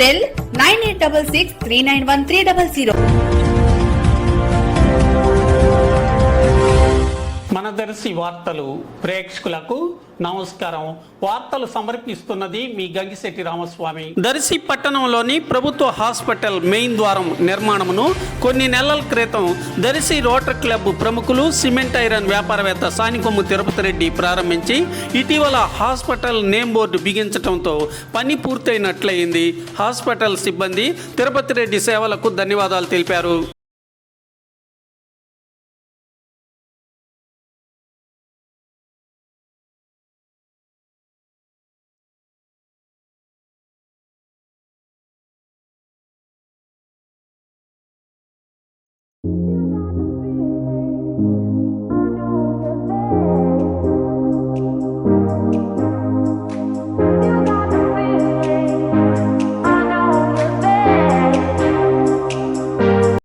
cell 9866391300. Darsi వార్తలు ప్రేక్షకులకు నమస్కారం. వార్తలు సమర్పిస్తున్నది మీ గంగిశెట్టి రామస్వామి. దర్శి పట్టణంలోని ప్రభుత్వ హాస్పిటల్ మెయిన్ ద్వారం నిర్మాణమును కొన్ని నెలల క్రితం దర్శి రోటరీ క్లబ్ ప్రముఖులు సిమెంట్ ఐరన్ వ్యాపారవేత్త సానికొమ్ము తిరుపతి రెడ్డి ప్రారంభించి ఇటీవల హాస్పిటల్ నేమ్ బోర్డు బిగించడంతో పని పూర్తయినట్లయింది. హాస్పిటల్ సిబ్బంది తిరుపతి రెడ్డి సేవలకు ధన్యవాదాలు తెలిపారు.